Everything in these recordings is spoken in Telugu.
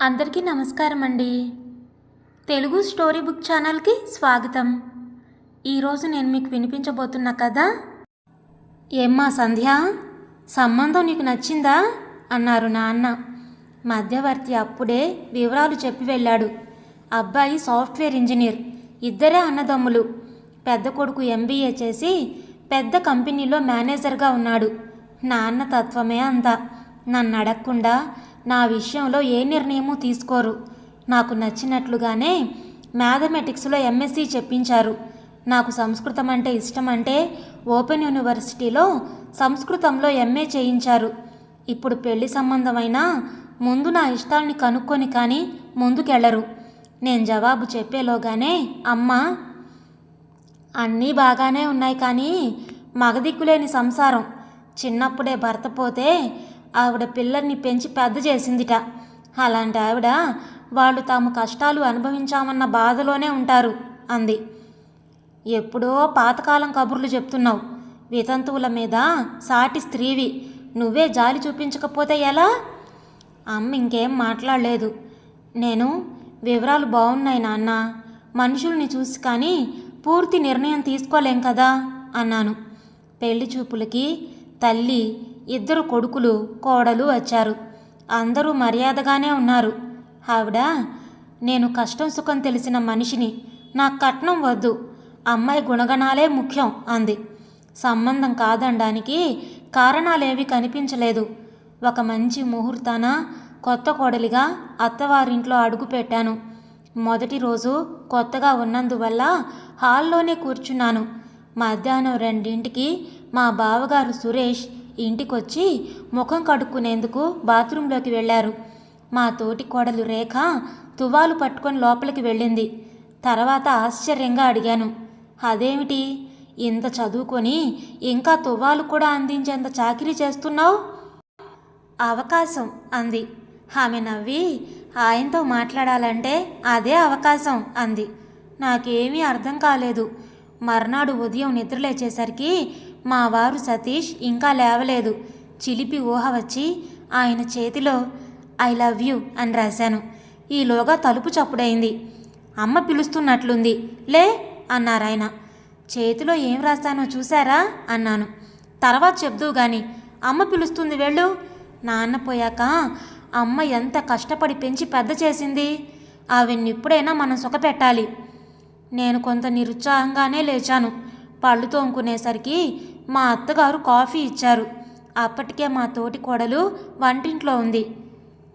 అందరికీ నమస్కారం అండి తెలుగు స్టోరీ బుక్ ఛానల్కి స్వాగతం. ఈరోజు నేను మీకు వినిపించబోతున్న కథ ఏమ్మా సంధ్య సంబంధం నీకు నచ్చిందా? అన్నారు నాన్న. మధ్యవర్తి అప్పుడే వివరాలు చెప్పి వెళ్ళాడు. అబ్బాయి సాఫ్ట్వేర్ ఇంజనీర్ ఇద్దరే అన్నదమ్ములు. పెద్ద కొడుకు ఎంబీఏ చేసి పెద్ద కంపెనీలో మేనేజర్గా ఉన్నాడు. నాన్న తత్వమే అంతా. నన్ను అడగకుండా నా విషయంలో ఏ నిర్ణయము తీసుకోరు. నాకు నచ్చినట్లుగానే మ్యాథమెటిక్స్లో ఎంఎస్సి చెప్పించారు. నాకు సంస్కృతం అంటే ఇష్టం అంటే ఓపెన్ యూనివర్సిటీలో సంస్కృతంలో ఎంఏ చేయించారు. ఇప్పుడు పెళ్ళి సంబంధమైనా ముందు నా ఇష్టాల్ని కనుక్కొని కానీ ముందుకెళ్ళరు. నేను జవాబు చెప్పేలోగానే అమ్మ! అన్నీ బాగానే ఉన్నాయి కానీ మగదిక్కులేని సంసారం. చిన్నప్పుడే భర్త పోతే ఆవిడ పిల్లల్ని పెంచి పెద్ద చేసిందిట. అలాంటి ఆవిడ వాళ్ళు తాము కష్టాలు అనుభవించామన్న బాధలోనే ఉంటారు అంది. ఎప్పుడో పాతకాలం కబుర్లు చెప్తున్నావు. వితంతువుల మీద సాటి స్త్రీవి. నువ్వే జాలి చూపించకపోతే ఎలా? అమ్మ ఇంకేం మాట్లాడలేదు. నేను వివరాలు బాగున్నాయి నాన్న. మనుషుల్ని చూసి కానీ పూర్తి నిర్ణయం తీసుకోలేం కదా? అన్నాను. పెళ్ళి చూపులకి తల్లి ఇద్దరు కొడుకులు కోడలు వచ్చారు. అందరూ మర్యాదగానే ఉన్నారు. ఆవిడ నేను కష్టం సుఖం తెలిసిన మనిషిని. నాకు కట్నం వద్దు. అమ్మాయి గుణగణాలే ముఖ్యం అంది. సంబంధం కాదనడానికి కారణాలేవి కనిపించలేదు. ఒక మంచి ముహూర్తాన కొత్త కోడలిగా అత్తవారింట్లో అడుగుపెట్టాను మొదటి రోజు కొత్తగా ఉన్నందువల్ల హాల్లోనే కూర్చున్నాను. మధ్యాహ్నం రెండింటికి మా బావగారు సురేష్ ఇంటికొచ్చి ముఖం కడుక్కునేందుకు బాత్రూంలోకి వెళ్ళారు. మా తోటి కోడలు రేఖ తువ్వాలు పట్టుకొని లోపలికి వెళ్ళింది. తర్వాత ఆశ్చర్యంగా అడిగాను అదేమిటి? ఇంత చదువుకొని ఇంకా తువ్వాలు కూడా అందించేంత చాకిరీ చేస్తున్నావు? అవకాశం అంది. ఆమె నవ్వి ఆయనతో మాట్లాడాలంటే అదే అవకాశం అంది. నాకేమీ అర్థం కాలేదు. మర్నాడు ఉదయం నిద్రలేచేసరికి మా వారు సతీష్ ఇంకా లేవలేదు. చిలిపి ఊహ వచ్చి ఆయన చేతిలో ఐ లవ్ యూ అని రాశాను. ఈలోగా తలుపు చప్పుడైంది. అమ్మ పిలుస్తున్నట్లుంది. లే అన్నారాయన. చేతిలో ఏం రాస్తానో చూసారా అన్నాను. తర్వాత చెప్దువు గాని అమ్మ పిలుస్తుంది వెళ్ళు. నాన్న పోయాక అమ్మ ఎంత కష్టపడి పెంచి పెద్ద చేసింది. ఆవిన్నిప్పుడైనా మనం సుఖపెట్టాలి. నేను కొంత నిరుత్సాహంగానే లేచాను. పళ్ళు తోముకునేసరికి మా అత్తగారు కాఫీ ఇచ్చారు. అప్పటికే మా తోటి కోడలు వంటింట్లో ఉంది.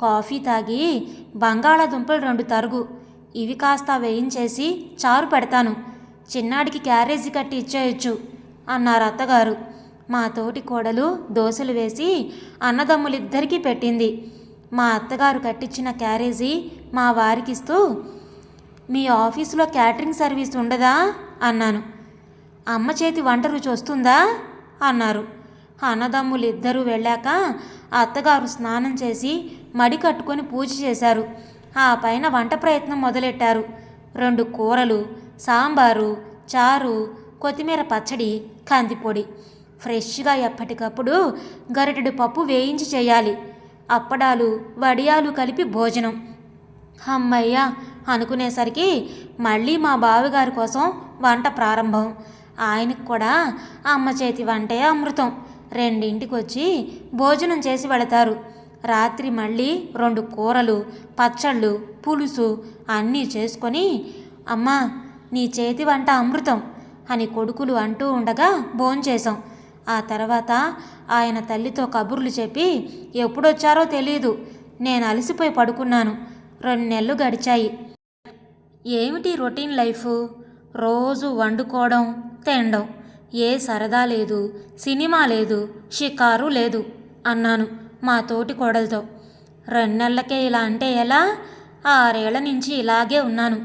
కాఫీ తాగి బంగాళాదుంపలు రెండు తరుగు. ఇవి కాస్త వేయించేసి చారు పెడతాను. చిన్నాడికి క్యారేజీ కట్టి ఇచ్చేయచ్చు అన్నారు అత్తగారు. మా తోటి కోడలు దోశలు వేసి అన్నదమ్ములిద్దరికీ పెట్టింది. మా అత్తగారు కట్టించిన క్యారేజీ మా వారికిస్తూ మీ ఆఫీసులో క్యాటరింగ్ సర్వీస్ ఉండదా? అన్నాను. అమ్మ చేతి వంట రుచి వస్తుందా? అన్నారు. అన్నదమ్ములు ఇద్దరూ వెళ్ళాక అత్తగారు స్నానం చేసి మడి కట్టుకొని పూజ చేశారు. ఆ పైన వంట ప్రయత్నం మొదలెట్టారు. రెండు కూరలు సాంబారు చారు కొత్తిమీర పచ్చడి కందిపొడి. ఫ్రెష్గా ఎప్పటికప్పుడు గరిటెడు పప్పు వేయించి చేయాలి. అప్పడాలు వడియాలు కలిపి భోజనం. అమ్మయ్యా అనుకునేసరికి మళ్ళీ మా బావగారి కోసం వంట ప్రారంభం. ఆయనకు కూడా అమ్మ చేతి వంటే అమృతం. రెండింటికి వచ్చి భోజనం చేసి వెళతారు. రాత్రి మళ్ళీ రెండు కూరలు పచ్చళ్ళు పులుసు అన్నీ చేసుకొని అమ్మా నీ చేతి వంట అమృతం అని కొడుకులు అంటూ ఉండగా భోంచేశాం ఆ తర్వాత ఆయన తల్లితో కబుర్లు చెప్పి ఎప్పుడొచ్చారో తెలియదు నేను అలసిపోయి పడుకున్నాను. రెండు నెలలు గడిచాయి. ఏమిటి రొటీన్ లైఫ్? రోజు వండుకోవడం తినడం. ఏ సరదా లేదు సినిమా లేదు షికారు లేదు అన్నాను మా తోటి కోడలతో. రెండెళ్ళకే ఇలా అంటే ఎలా? ఆరేళ్ళ నుంచి ఇలాగే ఉన్నాను.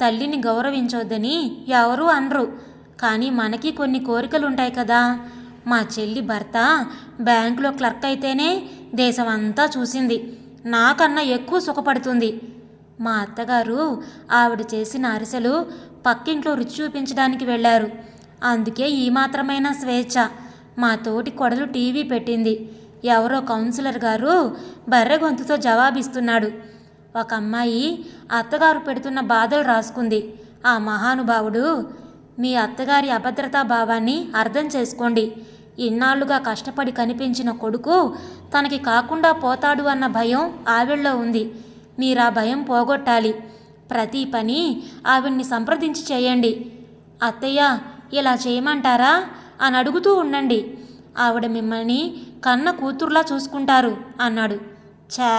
తల్లిని గౌరవించొద్దని ఎవరూ అనరు. కానీ మనకి కొన్ని కోరికలు ఉంటాయి కదా. మా చెల్లి భర్త బ్యాంకులో క్లర్క్ అయితేనే దేశమంతా చూసింది. నాకన్నా ఎక్కువ సుఖపడుతుంది. మా అత్తగారు ఆవిడ చేసిన అరిసెలు పక్కింట్లో రుచి చూపించడానికి వెళ్ళారు. అందుకే ఈ మాత్రమైన స్వేచ్ఛ. మా తోటి కొడలు టీవీ పెట్టింది. ఎవరో కౌన్సిలర్ గారు బర్రె గొంతుతో జవాబిస్తున్నాడు. ఒక అమ్మాయి అత్తగారు పెడుతున్న బాధలు రాసుకుంది. ఆ మహానుభావుడు మీ అత్తగారి అభద్రతా భావాన్ని అర్థం చేసుకోండి. ఇన్నాళ్ళుగా కష్టపడి కనిపించిన కొడుకు తనకి కాకుండా పోతాడు అన్న భయం ఆవిడలో ఉంది. మీరు ఆ భయం పోగొట్టాలి. ప్రతి పని ఆవిడ్ని సంప్రదించి చేయండి. అత్తయ్య ఇలా చేయమంటారా? అని అడుగుతూ ఉండండి. ఆవిడ మిమ్మల్ని కన్న కూతుర్లా చూసుకుంటారు అన్నాడు. ఛా!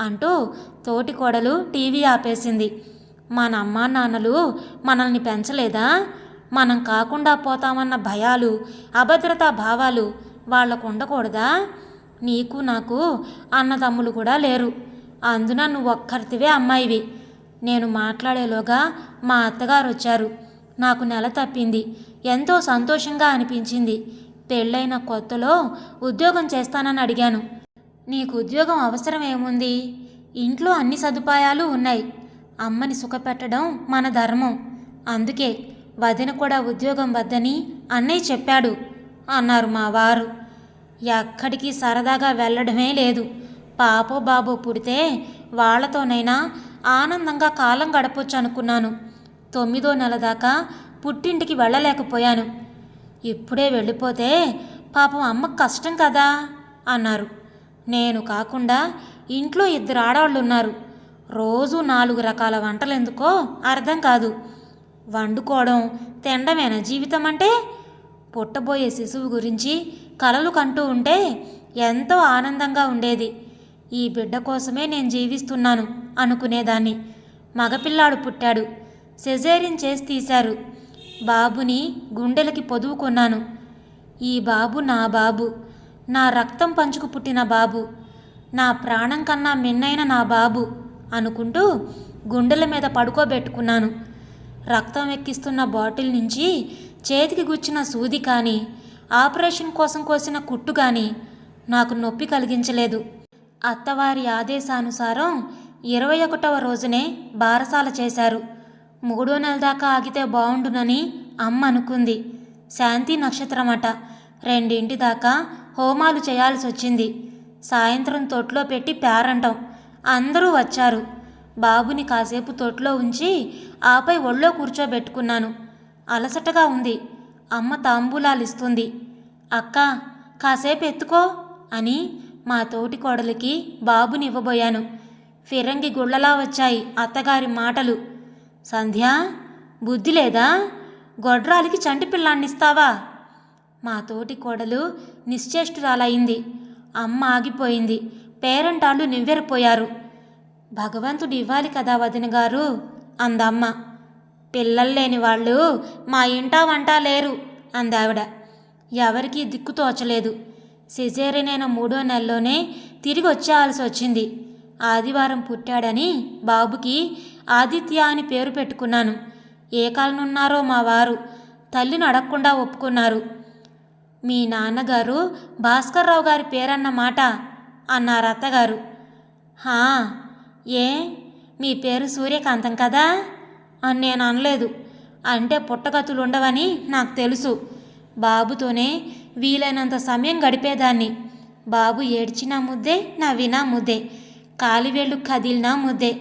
అంటూ తోటి కోడలు టీవీ ఆపేసింది. మన అమ్మా నాన్నలు మనల్ని పెంచలేదా? మనం కాకుండా పోతామన్న భయాలు అభద్రతా భావాలు వాళ్ళకు ఉండకూడదా? నీకు నాకు అన్నదమ్ములు కూడా లేరు. అందున నువ్వు ఒక్కరితివే అమ్మాయివి. నేను మాట్లాడేలోగా మా అత్తగారు వచ్చారు నాకు నెల తప్పింది. ఎంతో సంతోషంగా అనిపించింది. పెళ్ళైన కొత్తలో ఉద్యోగం చేస్తానని అడిగాను. నీకు ఉద్యోగం అవసరం ఏముంది? ఇంట్లో అన్ని సదుపాయాలు ఉన్నాయి. అమ్మని సుఖపెట్టడం మన ధర్మం. అందుకే వదిన కూడా ఉద్యోగం వద్దని అన్నయ్య చెప్పాడు అన్నారు మా వారు. ఎక్కడికి సరదాగా వెళ్ళడమే లేదు. పాపో బాబో పుడితే వాళ్ళతోనైనా ఆనందంగా కాలం గడపొచ్చు అనుకున్నాను తొమ్మిదో నెల దాకా పుట్టింటికి వెళ్ళలేకపోయాను. ఇప్పుడే వెళ్ళిపోతే పాపం అమ్మ కష్టం కదా అన్నారు. నేను కాకుండా ఇంట్లో ఇద్దరు ఆడవాళ్ళు ఉన్నారు రోజు నాలుగు రకాల వంటలు ఎందుకో అర్థం కాదు. వండుకోవడం తినడమేనా జీవితం అంటే? పుట్టబోయే శిశువు గురించి కలలు కంటూ ఉంటే ఎంతో ఆనందంగా ఉండేది. ఈ బిడ్డ కోసమే నేను జీవిస్తున్నాను అనుకునేదాన్ని. మగపిల్లాడు పుట్టాడు. సెజేరిన్ చేసి తీశారు. బాబుని గుండెలకి పొదువుకున్నాను ఈ బాబు నా బాబు. నా రక్తం పంచుకు పుట్టిన బాబు. నా ప్రాణం కన్నా మిన్నైన నా బాబు అనుకుంటూ గుండెల మీద పడుకోబెట్టుకున్నాను. రక్తం ఎక్కిస్తున్న బాటిల్ నుంచి చేతికి గుచ్చిన సూది కానీ ఆపరేషన్ కోసం కోసిన కుట్టు కానీ నాకు నొప్పి కలిగించలేదు. అత్తవారి ఆదేశానుసారం ఇరవై ఒకటవ రోజునే బారసాల చేశారు. మూడో నెల దాకా ఆగితే బాగుండునని అమ్మ అనుకుంది. శాంతి నక్షత్రమట. రెండింటి దాకా హోమాలు చేయాల్సి వచ్చింది సాయంత్రం తొట్లో పెట్టి పేరంటం. అందరూ వచ్చారు. బాబుని కాసేపు తొట్లో ఉంచి ఆపై ఒళ్ళో కూర్చోబెట్టుకున్నాను. అలసటగా ఉంది. అమ్మ తాంబూలాలు ఇస్తుంది అక్క కాసేపు ఎత్తుకో అని మా తోటి కోడలికి బాబునివ్వబోయాను. ఫిరంగి గుళ్ళలా వచ్చాయి అత్తగారి మాటలు. సంధ్య బుద్ధి లేదా? గొడ్రాలికి చంటి పిల్లాన్నిస్తావా? మా తోటి కోడలు నిశ్చేష్టురాలయ్యింది అమ్మ ఆగిపోయింది. పేరంటాళ్ళు నివ్వెరపోయారు. భగవంతుడు ఇవ్వాలి కదా వదిన గారు? అందమ్మ. పిల్లలు లేని వాళ్ళు మా ఇంటా వంట లేరు అందావిడ. ఎవరికీ దిక్కు తోచలేదు. సిజేరియనైన మూడో నెలలోనే తిరిగి వచ్చేయాల్సి వచ్చింది. ఆదివారం పుట్టాడని బాబుకి ఆదిత్య అని పేరు పెట్టుకున్నాను. ఏ కాలనున్నారో మా వారు తల్లిని అడగకుండా ఒప్పుకున్నారు. మీ నాన్నగారు భాస్కర్రావు గారి పేరన్న మాట అన్నారు అత్తగారు. హా ఏ? మీ పేరు సూర్యకాంతం కదా? అని నేను అనలేదు. అంటే పుట్టగతులు ఉండవని నాకు తెలుసు. బాబుతోనే వీలైనంత సమయం గడిపేదాన్ని. బాబు ఏడ్చినా ముద్దే నవ్వినా ముద్దే. కాలివేళ్ళు కదిలినా ముద్దే.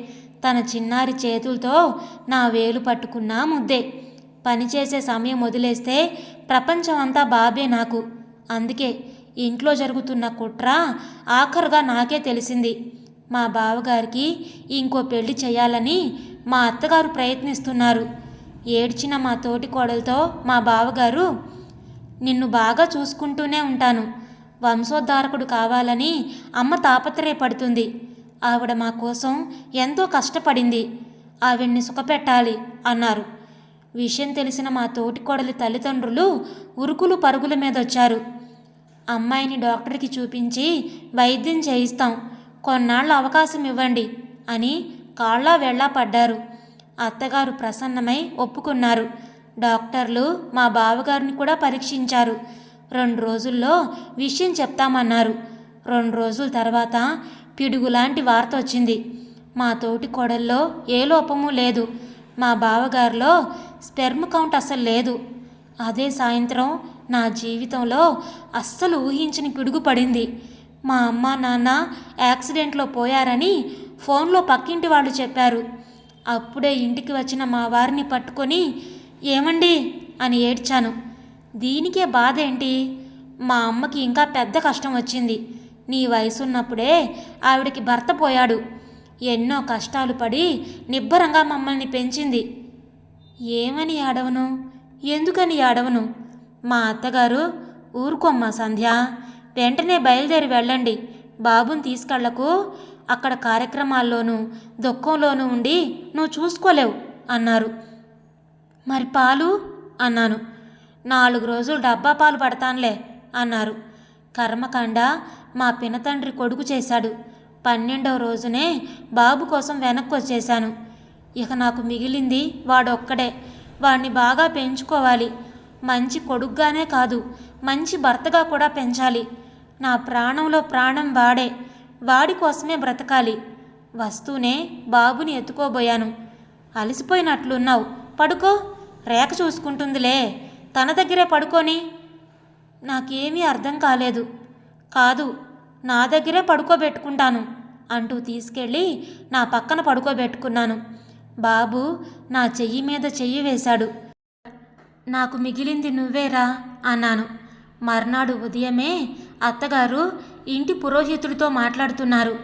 తన చిన్నారి చేతులతో నా వేలు పట్టుకున్నా ముద్దే. పనిచేసే సమయం వదిలేస్తే ప్రపంచం అంతా బాబే నాకు. అందుకే ఇంట్లో జరుగుతున్న కుట్ర ఆఖరుగా నాకే తెలిసింది. మా బావగారికి ఇంకో పెళ్ళి చేయాలని మా అత్తగారు ప్రయత్నిస్తున్నారు. ఏడ్చిన మా తోటి కోడలతో మా బావగారు నిన్ను బాగా చూసుకుంటూనే ఉంటాను. వంశోద్ధారకుడు కావాలని అమ్మ తాపత్రయపడుతుంది. ఆవిడ మా కోసం ఎంతో కష్టపడింది. ఆవిడ్ని సుఖపెట్టాలి అన్నారు. విషయం తెలిసిన మా తోటికోడలి తల్లిదండ్రులు ఉరుకులు పరుగుల మీద వచ్చారు అమ్మాయిని డాక్టర్కి చూపించి వైద్యం చేయిస్తాం. కొన్నాళ్ళు అవకాశం ఇవ్వండి అని కాళ్ళ వెళ్ళా పడ్డారు. అత్తగారు ప్రసన్నమై ఒప్పుకున్నారు. డాక్టర్లు మా బావగారిని కూడా పరీక్షించారు. రెండు రోజుల్లో విషయం చెప్తామన్నారు. రెండు రోజుల తర్వాత పిడుగులాంటి వార్త వచ్చింది. మా తోటి కోడల్లో ఏ లోపము లేదు. మా బావగారిలో స్పెర్మ్ కౌంట్ అసలు లేదు. అదే సాయంత్రం నా జీవితంలో అస్సలు ఊహించని పిడుగు పడింది. మా అమ్మ నాన్న యాక్సిడెంట్లో పోయారని ఫోన్లో పక్కింటి వాళ్ళు చెప్పారు. అప్పుడే ఇంటికి వచ్చిన మా వారిని పట్టుకొని ఏమండి? అని ఏడ్చాను. దీనికే బాధ ఏంటి మా అమ్మకి ఇంకా పెద్ద కష్టం వచ్చింది. నీ వయసున్నప్పుడే ఆవిడకి భర్త పోయాడు. ఎన్నో కష్టాలు పడి నిబ్బరంగా మమ్మల్ని పెంచింది. ఏమని ఆడవను? ఎందుకని ఆడవను? మా అత్తగారు ఊరుకోమ్మా సంధ్య. వెంటనే బయలుదేరి వెళ్ళండి. బాబుని తీసుకెళ్ళకు. అక్కడ కార్యక్రమాల్లోనూ దుఃఖంలోనూ ఉండి నువ్వు చూసుకోలేవు అన్నారు. మరి పాలు? అన్నాను. నాలుగు రోజులు డబ్బా పాలు పడతానులే అన్నారు. కర్మకాండ మా పినతండ్రి కొడుకు చేశాడు. పన్నెండవ రోజునే బాబు కోసం వెనక్కి వచ్చేశాను ఇక నాకు మిగిలింది వాడొక్కడే. వాడిని బాగా పెంచుకోవాలి. మంచి కొడుగ్గానే కాదు మంచి భర్తగా కూడా పెంచాలి. నా ప్రాణంలో ప్రాణం వాడే వాడి కోసమే బ్రతకాలి. వస్తూనే బాబుని ఎత్తుకోబోయాను. అలసిపోయినట్లున్నావు. పడుకో. రేఖ చూసుకుంటుందిలే. తన దగ్గరే పడుకొని. నాకేమీ అర్థం కాలేదు. కాదు నా దగ్గరే పడుకోబెట్టుకుంటాను అంటూ తీసుకెళ్ళి నా పక్కన పడుకోబెట్టుకున్నాను. బాబు నా చెయ్యి మీద చెయ్యి వేశాడు. నాకు మిగిలింది నువ్వేరా అన్నాను. మర్నాడు ఉదయమే అత్తగారు ఇంటి పురోహితుడితో మాట్లాడుతున్నారు.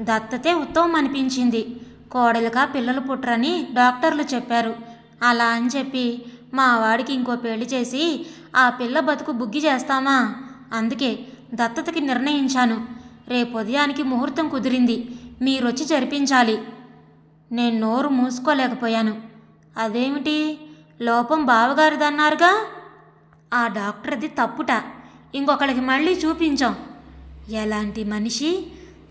దత్తతే ఉత్తమం అనిపించింది కోడలుగా పిల్లలు పుట్టరని డాక్టర్లు చెప్పారు. అలా అని చెప్పి మా వాడికి ఇంకో పెళ్ళి చేసి ఆ పిల్ల బతుకు బుగ్గి చేస్తామా? అందుకే దత్తతకి నిర్ణయించాను. రేపు ఉదయానికి ముహూర్తం కుదిరింది. మీరొచ్చి జరిపించాలి. నేను నోరు మూసుకోలేకపోయాను. అదేమిటి? లోపం బావగారిదన్నారుగా? ఆ డాక్టర్ది తప్పుట. ఇంకొకళ్ళకి మళ్ళీ చూపించాం. ఎలాంటి మనిషి?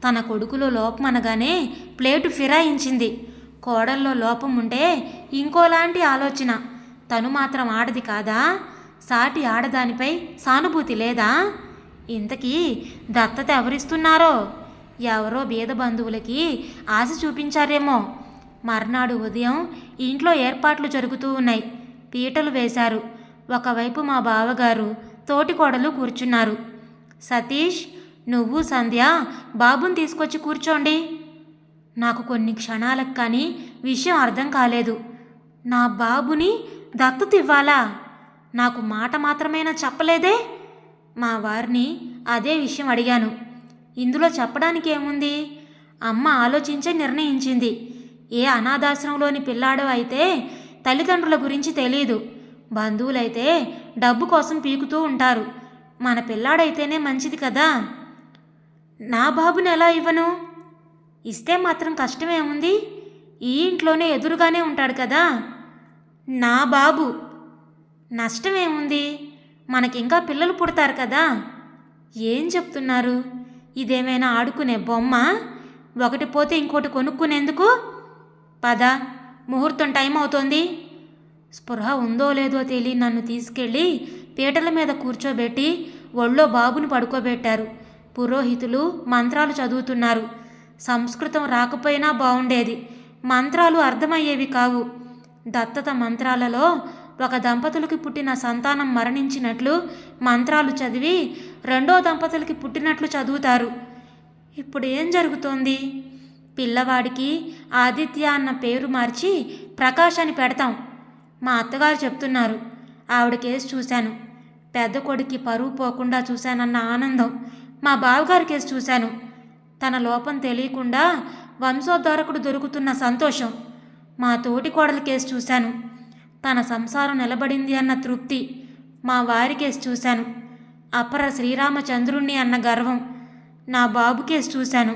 తన కొడుకులో లోపం అనగానే ప్లేటు ఫిరాయించింది. కోడల్లో లోపం ఉంటే ఇంకోలాంటి ఆలోచన. తను మాత్రం ఆడది కాదా? సాటి ఆడదానిపై సానుభూతి లేదా? ఇంతకీ దత్తత ఎవరిస్తున్నారో? ఎవరో బీద బంధువులకి ఆశ చూపించారేమో? మర్నాడు ఉదయం ఇంట్లో ఏర్పాట్లు జరుగుతూ ఉన్నాయి. పీటలు వేశారు. ఒకవైపు మా బావగారు తోటికోడలు కూర్చున్నారు. సతీష్ నువ్వు సంధ్య బాబుని తీసుకొచ్చి కూర్చోండి. నాకు కొన్ని క్షణాలకు కానీ విషయం అర్థం కాలేదు. నా బాబుని దత్తత ఇవ్వాలా నాకు మాట మాత్రమేనా చెప్పలేదే? మా వారిని అదే విషయం అడిగాను. ఇందులో చెప్పడానికి ఏముంది? అమ్మ ఆలోచించే నిర్ణయించింది. ఏ అనాథాశ్రమంలోని పిల్లాడో అయితే తల్లిదండ్రుల గురించి తెలియదు బంధువులైతే డబ్బు కోసం పీకుతూ ఉంటారు. మన పిల్లాడైతేనే మంచిది కదా? నా బాబుని ఎలా ఇవ్వను? ఇస్తే మాత్రం కష్టమేముంది ఈ ఇంట్లోనే ఎదురుగానే ఉంటాడు కదా? నా బాబు నష్టమేముంది మనకింకా పిల్లలు పుడతారు కదా? ఏం చెప్తున్నారు? ఇదేమైనా ఆడుకునే బొమ్మ? ఒకటి పోతే ఇంకోటి కొనుక్కునేందుకు? పద ముహూర్తం టైం అవుతోంది. స్పృహ ఉందో లేదో తెలియ నన్ను తీసుకెళ్ళి పీటల మీద కూర్చోబెట్టి ఒళ్ళో బాబుని పడుకోబెట్టారు. పురోహితులు మంత్రాలు చదువుతున్నారు. సంస్కృతం రాకపోయినా బాగుండేది మంత్రాలు అర్థమయ్యేవి కావు. దత్తత మంత్రాలలో ఒక దంపతులకి పుట్టిన సంతానం మరణించినట్లు మంత్రాలు చదివి రెండో దంపతులకి పుట్టినట్లు చదువుతారు. ఇప్పుడు ఏం జరుగుతోంది? పిల్లవాడికి ఆదిత్య అన్న పేరు మార్చి ప్రకాష్ అని పెడతాం. మా అత్తగారు చెప్తున్నారు. ఆవిడ కేసు చూశాను. పెద్ద కొడుక్కి పరువు పోకుండా చూశానన్న ఆనందం మా బావగారి కేసు చూశాను. తన లోపం తెలియకుండా వంశోద్ధారకుడు దొరుకుతున్న సంతోషం. మా తోటి కోడల కేసు చూశాను. తన సంసారం నిలబడింది అన్న తృప్తి మా వారి కేసు చూశాను. అపర శ్రీరామచంద్రుణ్ణి అన్న గర్వం నా బాబు కేసు చూశాను.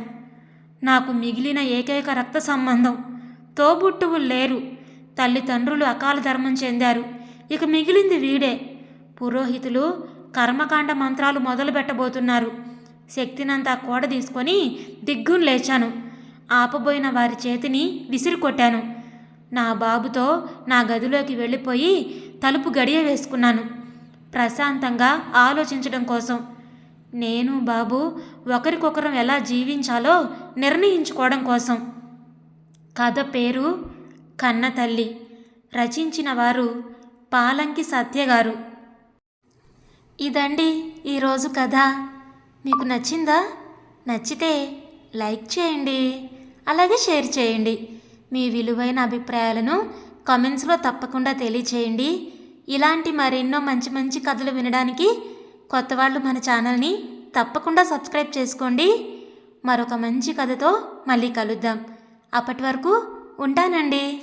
నాకు మిగిలిన ఏకైక రక్త సంబంధం. తోబుట్టువులు లేరు. తల్లిదండ్రులు అకాల ధర్మం చెందారు. ఇక మిగిలింది వీడే. పురోహితులు కర్మకాండ మంత్రాలు మొదలు పెట్టబోతున్నారు శక్తినంతా కూడ తీసుకొని దిగ్గున లేచాను. ఆపబోయిన వారి చేతిని విసిరి కొట్టాను నా బాబుతో నా గదిలోకి వెళ్ళిపోయి తలుపు గడియ వేసుకున్నాను. ప్రశాంతంగా ఆలోచించడం కోసం. నేను బాబు ఒకరికొకరం ఎలా జీవించాలో నిర్ణయించుకోవడం కోసం. కథ పేరు కన్న తల్లి రచించిన వారు పాలంకి సత్య గారు ఇదండి ఈరోజు కథ. మీకు నచ్చిందా? నచ్చితే లైక్ చేయండి. అలాగే షేర్ చేయండి. మీ విలువైన అభిప్రాయాలను కామెంట్స్లో తప్పకుండా తెలియచేయండి. ఇలాంటి మరెన్నో మంచి మంచి కథలు వినడానికి కొత్త వాళ్ళు మన ఛానల్ని తప్పకుండా సబ్స్క్రైబ్ చేసుకోండి. మరొక మంచి కథతో మళ్ళీ కలుద్దాం. అప్పటి వరకు ఉంటానండి.